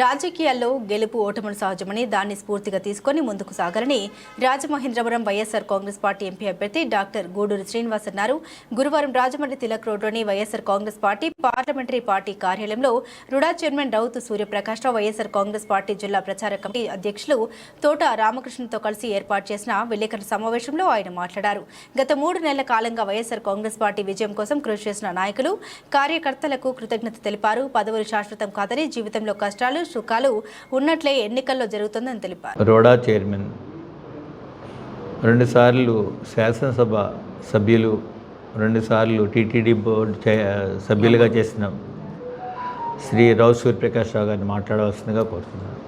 రాజకీయాల్లో గెలుపు ఓటములు సహజమని దాన్ని స్ఫూర్తిగా తీసుకొని ముందుకు సాగాలని రాజమహేంద్రవరం వైఎస్ఆర్ కాంగ్రెస్ పార్టీ ఎంపీ అభ్యర్థి డాక్టర్ గూడూరు శ్రీనివాస్ అన్నారు. గురువారం రాజమండ్రి తిలక్ రోడ్లోని YSR Congress party parliamentary party కార్యాలయంలో RUDA chairman Rautu Suryaprakashrao YSR Congress party జిల్లా ప్రచార కమిటీ అధ్యక్షులు తోట రామకృష్ణతో కలిసి ఏర్పాటు చేసిన విలేకరుల సమావేశంలో ఆయన మాట్లాడారు. గత మూడు నెలల కాలంగా వైఎస్ఆర్ కాంగ్రెస్ పార్టీ విజయం కోసం కృషి చేసిన నాయకులు కార్యకర్తలకు కృతజ్ఞత తెలిపారు. పదవులు శాశ్వతం కాదని జీవితంలో కష్టాలు సుఖాలు ఉన్నట్లే ఎన్నికల్లో జరుగుతుందని తెలిపారు రోడా చైర్మన్ రెండుసార్లు శాసనసభ సభ్యులు రెండుసార్లు టీటీడీ బోర్డు చే సభ్యులుగా చేసిన శ్రీ రావు సూర్యప్రకాష్ రావు గారిని మాట్లాడవలసిందిగా కోరుతున్నాను.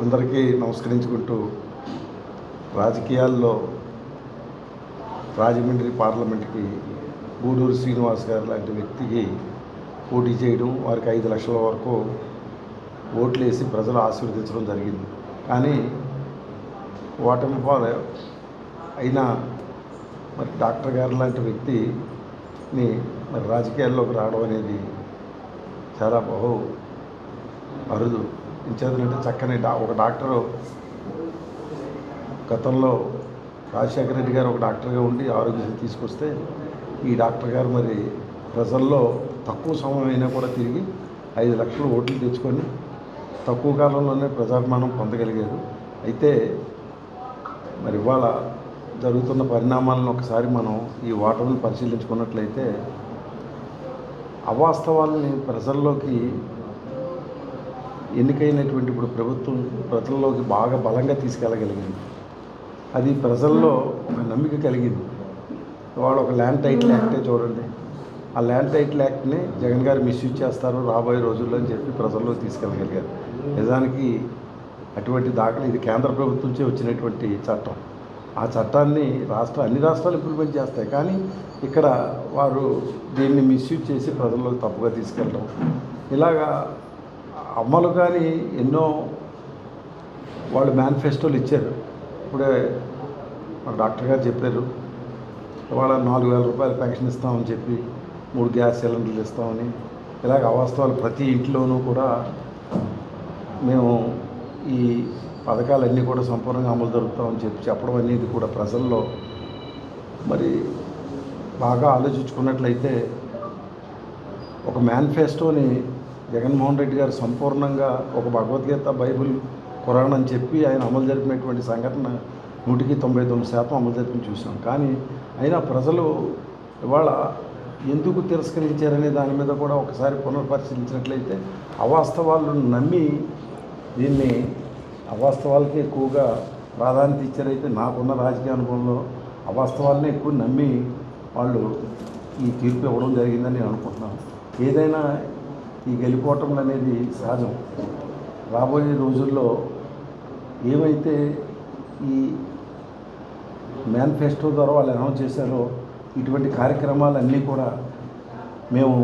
అందరికీ నమస్కరించుకుంటూ రాజకీయాల్లో రాజమండ్రి పార్లమెంట్కి గూడూరు శ్రీనివాస్ గారు లాంటి వ్యక్తికి పోటీ చేయడం వారికి ఐదు లక్షల వరకు ఓట్లు వేసి ప్రజలు ఆశీర్వదించడం జరిగింది. కానీ ఓటమి పాలు అయినా మరి డాక్టర్ గారు లాంటి వ్యక్తిని మరి రాజకీయాల్లోకి రావడం అనేది చాలా బహు అరుదు. ఇంచేతనంటే చక్కని డా ఒక డాక్టరు గతంలో రాజశేఖర రెడ్డి గారు ఒక డాక్టర్గా ఉండి ఆరోగ్యశ్రీ తీసుకొస్తే ఈ డాక్టర్ గారు మరి ప్రజల్లో తక్కువ సమయం అయినా కూడా తిరిగి ఐదు లక్షలు ఓట్లు తెచ్చుకొని తక్కువ కాలంలోనే ప్రజాభిమానం పొందగలిగారు. అయితే మరి ఇవాళ జరుగుతున్న పరిణామాలను ఒకసారి మనం ఈ ఓటర్ని పరిశీలించుకున్నట్లయితే అవాస్తవాల్ని ప్రజల్లోకి ఎన్నికైనటువంటి ఇప్పుడు ప్రభుత్వం ప్రజల్లోకి బాగా బలంగా తీసుకెళ్ళగలిగింది. అది ప్రజల్లో ఒక నమ్మిక కలిగింది. వాళ్ళు ఒక ల్యాండ్ టైటిల్ యాక్టే చూడండి. ఆ ల్యాండ్ టైటిల్ యాక్ట్ని జగన్ గారు మిస్యూజ్ చేస్తారు రాబోయే రోజుల్లో అని చెప్పి ప్రజల్లోకి తీసుకెళ్ళగలిగారు. నిజానికి అటువంటి దాఖలు ఇది కేంద్ర ప్రభుత్వం వచ్చినటువంటి చట్టం. ఆ చట్టాన్ని రాష్ట్ర అన్ని రాష్ట్రాలు ఇంప్లిమెంట్ చేస్తాయి. కానీ ఇక్కడ వారు దీన్ని మిస్యూజ్ చేసి ప్రజల్లోకి తప్పుగా తీసుకెళ్ళడం. ఇలాగా అమ్మలు కానీ ఎన్నో వాళ్ళు మేనిఫెస్టోలు ఇచ్చారు. ఇప్పుడే డాక్టర్ గారు చెప్పారు. ఇవాళ నాలుగు వేల రూపాయలు పెన్షన్ ఇస్తామని చెప్పి మూడు గ్యాస్ సిలిండర్లు ఇస్తామని. ఇలాగ అవాస్తవాలు ప్రతి ఇంట్లోనూ కూడా మేము ఈ పథకాలన్నీ కూడా సంపూర్ణంగా అమలు జరుగుతామని చెప్పి చెప్పడం అనేది కూడా ప్రజల్లో మరి బాగా ఆలోచించుకున్నట్లయితే ఒక మేనిఫెస్టోని జగన్మోహన్ రెడ్డి గారు సంపూర్ణంగా ఒక భగవద్గీత బైబిల్ ఖురాన్ అని చెప్పి ఆయన అమలు జరిపినటువంటి సంఘటన నూటికి తొంభై తొమ్మిది శాతం అమలు జరిపి చూసాం. కానీ అయినా ప్రజలు ఇవాళ ఎందుకు తిరస్కరించారనే దాని మీద కూడా ఒకసారి పునర్పరిశీలించినట్లయితే అవాస్తవాలను నమ్మి దీన్ని అవాస్తవాలకి ఎక్కువగా ప్రాధాన్యత ఇచ్చారైతే నాకున్న రాజకీయ అనుభవంలో అవాస్తవాలనే ఎక్కువ నమ్మి వాళ్ళు ఈ తీర్పు ఇవ్వడం జరిగిందని నేను అనుకుంటున్నాను. ఏదైనా ఈ గెలిపోవటం అనేది సహజం. రాబోయే రోజుల్లో ఏమైతే ఈ మేనిఫెస్టో ద్వారా వాళ్ళు అనౌన్స్ చేశారో ఇటువంటి కార్యక్రమాలన్నీ కూడా మేము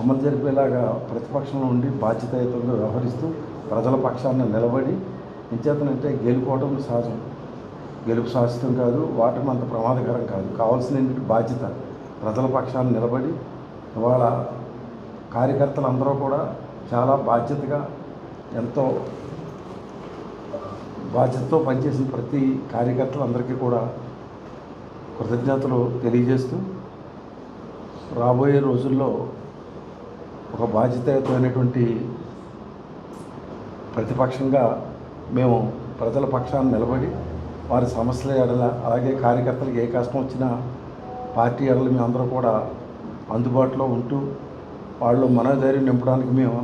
అమలు జరిపేలాగా ప్రతిపక్షంలో ఉండి బాధ్యతాయుతంగా వ్యవహరిస్తూ ప్రజల పక్షాన నిలబడి ఇంచేతనంటే గెలుపోవడం సహజం. గెలుపు శాశ్వతం కాదు వాటం అంత ప్రమాదకరం కాదు. కావాల్సిన బాధ్యత ప్రజల పక్షాన నిలబడి ఇవాళ కార్యకర్తలందరూ కూడా చాలా బాధ్యతగా ఎంతో బాధ్యతతో పనిచేసిన ప్రతి కార్యకర్తలందరికీ కూడా కృతజ్ఞతలు తెలియజేస్తూ రాబోయే రోజుల్లో ఒక బాధ్యతయుతమైనటువంటి ప్రతిపక్షంగా మేము ప్రజల పక్షాన్ని నిలబడి వారి సమస్యల ఎడల అలాగే కార్యకర్తలకు ఏ కష్టం వచ్చినా పార్టీ ఎడల మేమందరూ కూడా అందుబాటులో ఉంటూ వాళ్ళు మనోధైర్యం నింపడానికి మేము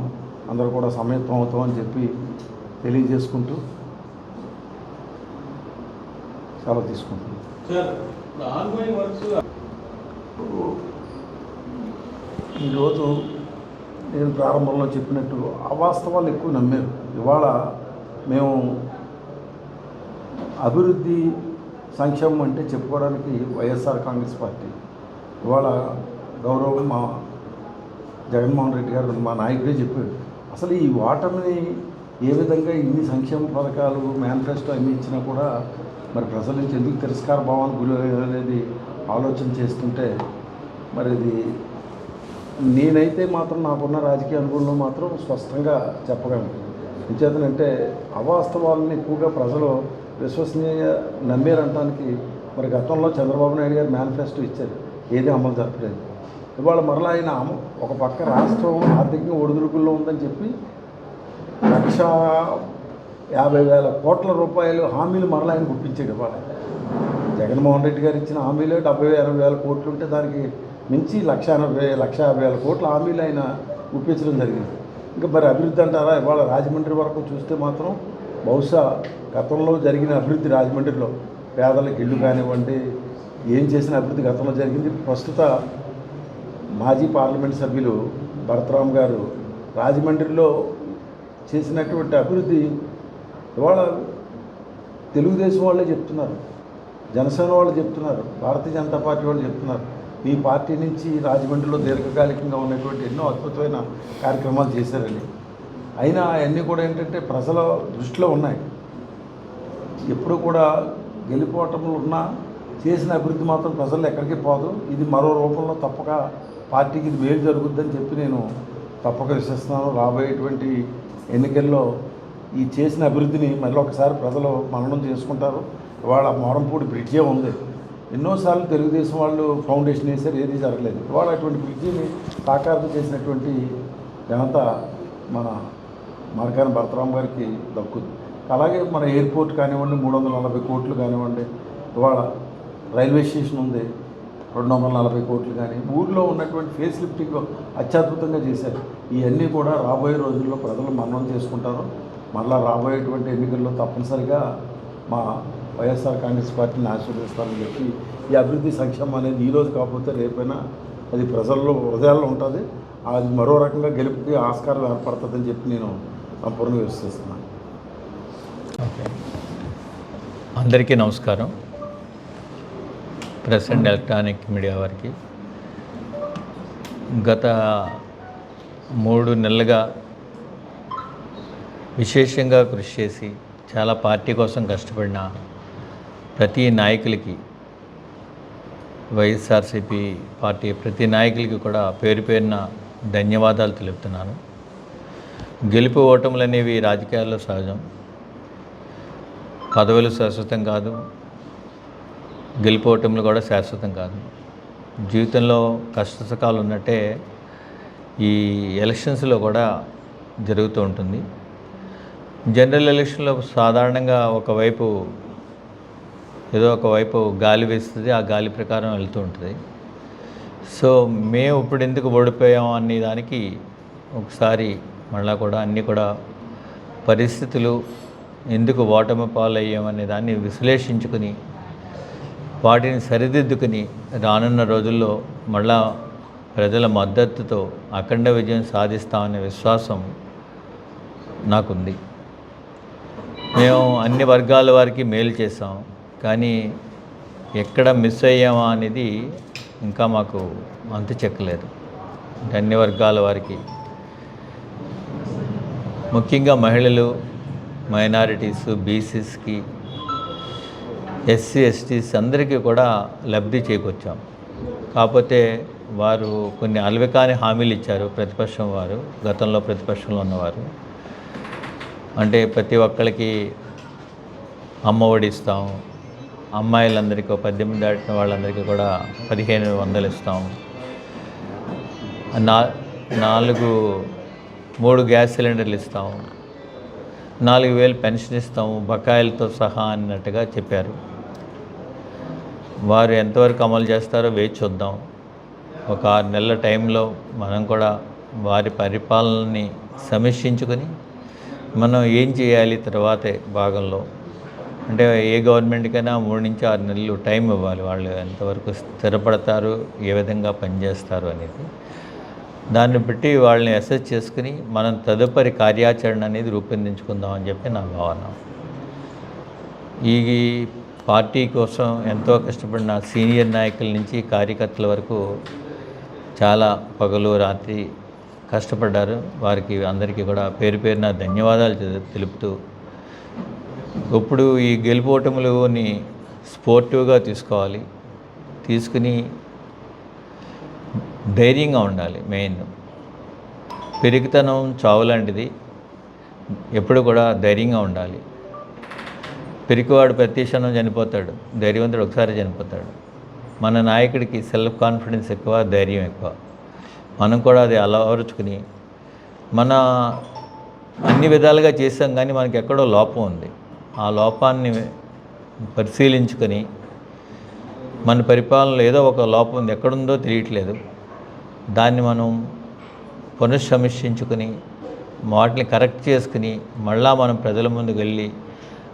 అందరూ కూడా సమయత్వం అవుతామని చెప్పి తెలియజేసుకుంటూ సెలవు తీసుకుంటున్నాం. Sir ongoing works. ఈరోజు నేను ప్రారంభంలో చెప్పినట్టు అవాస్తవాలు ఎక్కువ నమ్మారు. ఇవాళ మేము అభివృద్ధి సంక్షేమం అంటే చెప్పుకోవడానికి వైఎస్ఆర్ కాంగ్రెస్ పార్టీ. ఇవాళ గౌరవం మా జగన్మోహన్ రెడ్డి గారు మా నాయకుడే చెప్పాడు. అసలు ఈ ఓటమిని ఏ విధంగా ఇన్ని సంక్షేమ పథకాలు మేనిఫెస్టో అన్ని ఇచ్చినా కూడా మరి ప్రజల నుంచి ఎందుకు తిరస్కార భావాలు గురి అనేది ఆలోచన చేస్తుంటే మరి ఇది నేనైతే మాత్రం నాకున్న రాజకీయ అనుభవంలో మాత్రం స్పష్టంగా చెప్పగలను. ఎంచేతనంటే అవాస్తవాలని ఎక్కువగా ప్రజలు విశ్వసనీయ నమ్మేరంటానికి మరి గతంలో చంద్రబాబు నాయుడు గారు మేనిఫెస్టో ఇచ్చారు. ఏది అమలు జరపలేదు. ఇవాళ మరలా ఆయన ఒక పక్క రాష్ట్రం ఆర్థికంగా ఒడిదుడుకుల్లో ఉందని చెప్పి లక్ష యాభై వేల కోట్ల రూపాయలు హామీలు మరలా ఆయన గుర్తించాడు ఇవాళ. జగన్మోహన్ రెడ్డి గారు ఇచ్చిన హామీలు డెబ్బై అరవై వేల కోట్లు ఉంటే దానికి మించి లక్ష ఎనభై లక్ష యాభై వేల కోట్ల హామీలు ఆయన గుప్పించడం జరిగింది. ఇంకా మరి అభివృద్ధి అంటారా? ఇవాళ రాజమండ్రి వరకు చూస్తే మాత్రం బహుశా గతంలో జరిగిన అభివృద్ధి రాజమండ్రిలో పేదలకు ఇల్లు కానివ్వండి ఏం చేసిన అభివృద్ధి గతంలో జరిగింది. ప్రస్తుత మాజీ పార్లమెంట్ సభ్యులు భరతరామ్ గారు రాజమండ్రిలో చేసినటువంటి అభివృద్ధి ఇవాళ తెలుగుదేశం వాళ్ళే చెప్తున్నారు. జనసేన వాళ్ళు చెప్తున్నారు. భారతీయ జనతా పార్టీ వాళ్ళు చెప్తున్నారు. మీ పార్టీ నుంచి రాజమండ్రిలో దీర్ఘకాలికంగా ఉన్నటువంటి ఎన్నో అద్భుతమైన కార్యక్రమాలు చేశారని. అయినా అవన్నీ కూడా ఏంటంటే ప్రజల దృష్టిలో ఉన్నాయి. ఎప్పుడు కూడా గెలిపోవటంలో ఉన్నా చేసిన అభివృద్ధి మాత్రం ప్రజలు ఎక్కడికి పోదు. ఇది మరో రూపంలో తప్పక పార్టీకి ఇది మేలు జరుగుద్దని చెప్పి నేను తప్పక విశ్వసిస్తున్నాను. రాబోయేటువంటి ఎన్నికల్లో ఈ చేసిన అభివృద్ధిని మళ్ళీ ఒకసారి ప్రజలు మననం చేసుకుంటారు. ఇవాళ మోరంపూడి బ్రిడ్జే ఉంది. ఎన్నోసార్లు తెలుగుదేశం వాళ్ళు ఫౌండేషన్ వేసారు ఏది జరగలేదు. ఇవాళ అటువంటి బ్రిడ్జిని సాకారం చేసినటువంటి ఘనత మన మార్కాని భరతరాం గారికి దక్కుతుంది అలాగే మన ఎయిర్పోర్ట్ కానివ్వండి మూడు వందల నలభై కోట్లు కానివ్వండి ఇవాళ రైల్వే స్టేషన్ ఉంది రెండు వందల నలభై కోట్లు కానీ ఊర్లో ఉన్నటువంటి ఫేస్ లిఫ్టింగ్ అత్యద్భుతంగా చేశారు. ఇవన్నీ కూడా రాబోయే రోజుల్లో ప్రజలు మరణం చేసుకుంటారు. మళ్ళా రాబోయేటువంటి ఎన్నికల్లో తప్పనిసరిగా మా వైఎస్ఆర్ కాంగ్రెస్ పార్టీని ఆశీర్వదిస్తారని చెప్పి ఈ అభివృద్ధి సంక్షేమం అనేది ఈరోజు కాకపోతే రేపైనా అది ప్రజల్లో హృదయాల్లో ఉంటుంది. అది మరో రకంగా గెలుపుకి ఆస్కారం ఏర్పడుతుందని చెప్పి నేను సంపూర్ణంగా విశ్వసిస్తున్నాను. ఓకే. అందరికీ నమస్కారం. ప్రెస్ అండ్ ఎలక్ట్రానిక్ మీడియా వారికి. గత మూడు నెలలుగా విశేషంగా కృషి చేసి చాలా పార్టీ కోసం కష్టపడిన ప్రతి నాయకులకి వైఎస్ఆర్సీపీ పార్టీ ప్రతి నాయకులకి కూడా పేరు పేరున ధన్యవాదాలు తెలుపుతున్నాను. గెలుపు ఓటములు అనేవి రాజకీయాల్లో సహజం. పదవులు శాశ్వతం కాదు. గెలుపు ఓటములు కూడా శాశ్వతం కాదు. జీవితంలో కష్టసుఖాలు ఉన్నట్టే ఈ ఎలక్షన్స్లో కూడా జరుగుతూ ఉంటుంది. జనరల్ ఎలక్షన్లో సాధారణంగా ఒకవైపు ఏదో ఒకవైపు గాలి వేస్తుంది ఆ గాలి ప్రకారం వెళ్తూ ఉంటుంది. సో మేము ఇప్పుడు ఎందుకు ఓడిపోయాం అనే దానికి ఒకసారి మళ్ళా కూడా అన్నీ కూడా పరిస్థితులు ఎందుకు ఓటమి పాలయ్యామనే దాన్ని విశ్లేషించుకుని వాటిని సరిదిద్దుకుని రానున్న రోజుల్లో మళ్ళా ప్రజల మద్దతుతో అఖండ విజయం సాధిస్తామనే విశ్వాసం నాకుంది. మేము అన్ని వర్గాల వారికి మేలు చేసాం కానీ ఎక్కడ మిస్ అయ్యామా అనేది ఇంకా మాకు అంతు చెక్కలేదు అన్ని వర్గాల వారికి. ముఖ్యంగా మహిళలు మైనారిటీస్ బీసీస్కి ఎస్సీ ఎస్టీస్ అందరికీ కూడా లబ్ధి చేకొచ్చాం కాకపోతే వారు కొన్ని అలవికాని హామీలు ఇచ్చారు ప్రతిపక్షం వారు గతంలో ప్రతిపక్షంలో ఉన్నవారు. అంటే ప్రతి ఒక్కరికి అమ్మ ఒడి ఇస్తాం అమ్మాయిలందరికీ పద్దెనిమిది దాటిన వాళ్ళందరికీ కూడా పదిహేను వందలు ఇస్తాం. నా నాలుగు మూడు గ్యాస్ సిలిండర్లు ఇస్తాం. నాలుగు వేలు పెన్షన్ ఇస్తాము బకాయిలతో సహా అన్నట్టుగా చెప్పారు. వారు ఎంతవరకు అమలు చేస్తారో వేచి చూద్దాం. ఒక ఆరు నెలల టైంలో మనం కూడా వారి పరిపాలనని సమీక్షించుకొని మనం ఏం చేయాలి తర్వాతే భాగంలో? అంటే ఏ గవర్నమెంట్కైనా మూడు నుంచి ఆరు నెలలు టైం ఇవ్వాలి. వాళ్ళు ఎంతవరకు స్థిరపడతారు ఏ విధంగా పనిచేస్తారు అనేది. దాన్ని బట్టి వాళ్ళని అసెస్ చేసుకుని మనం తదుపరి కార్యాచరణ అనేది రూపొందించుకుందాం అని చెప్పి నా భావన. ఈ పార్టీ కోసం ఎంతో కష్టపడిన సీనియర్ నాయకుల నుంచి కార్యకర్తల వరకు చాలా పగలు రాత్రి కష్టపడ్డారు. వారికి అందరికీ కూడా పేరు పేరున ధన్యవాదాలు తెలుపుతూ ఇప్పుడు ఈ గెలుపోటములని స్పోర్టివ్గా తీసుకోవాలి. తీసుకుని ధైర్యంగా ఉండాలి మెయిన్. పెరిగితనం చావు లాంటిది. ఎప్పుడు కూడా ధైర్యంగా ఉండాలి. పిరికివాడు ప్రతి క్షణం చనిపోతాడు. ధైర్యవంతుడు ఒకసారి చనిపోతాడు. మన నాయకుడికి సెల్ఫ్ కాన్ఫిడెన్స్ ఎక్కువ ధైర్యం ఎక్కువ. మనం కూడా అది అలవరుచుకుని మన అన్ని విధాలుగా చేసాం కానీ మనకి ఎక్కడో లోపం ఉంది. ఆ లోపాన్ని పరిశీలించుకొని మన పరిపాలనలో ఏదో ఒక లోపం ఉంది. ఎక్కడుందో తెలియట్లేదు. దాన్ని మనం పునఃసమీక్షించుకుని వాటిని కరెక్ట్ చేసుకుని మళ్ళా మనం ప్రజల ముందుకు వెళ్ళి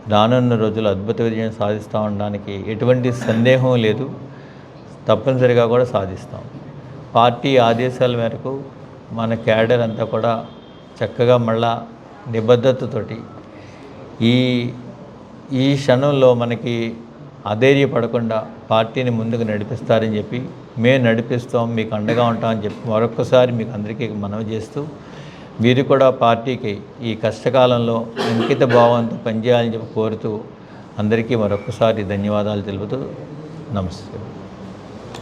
రానున్న రోజులు అద్భుత విజయం సాధిస్తూ ఉండడానికి ఎటువంటి సందేహం లేదు. తప్పనిసరిగా కూడా సాధిస్తాం. పార్టీ ఆదేశాల మేరకు మన క్యాడర్ అంతా కూడా చక్కగా మళ్ళా నిబద్ధతతోటి ఈ ఈ క్షణంలో మనకి అధైర్యపడకుండా పార్టీని ముందుకు నడిపిస్తారని చెప్పి మేము నడిపిస్తాం మీకు అండగా ఉంటామని చెప్పి మరొకసారి మీకు అందరికీ మనవి చేస్తూ మీరు కూడా పార్టీకి ఈ కష్టకాలంలో అంకిత భావంతో పనిచేయాలని చెప్పి కోరుతూ అందరికీ మరొకసారి ధన్యవాదాలు తెలుపుతూ నమస్తే.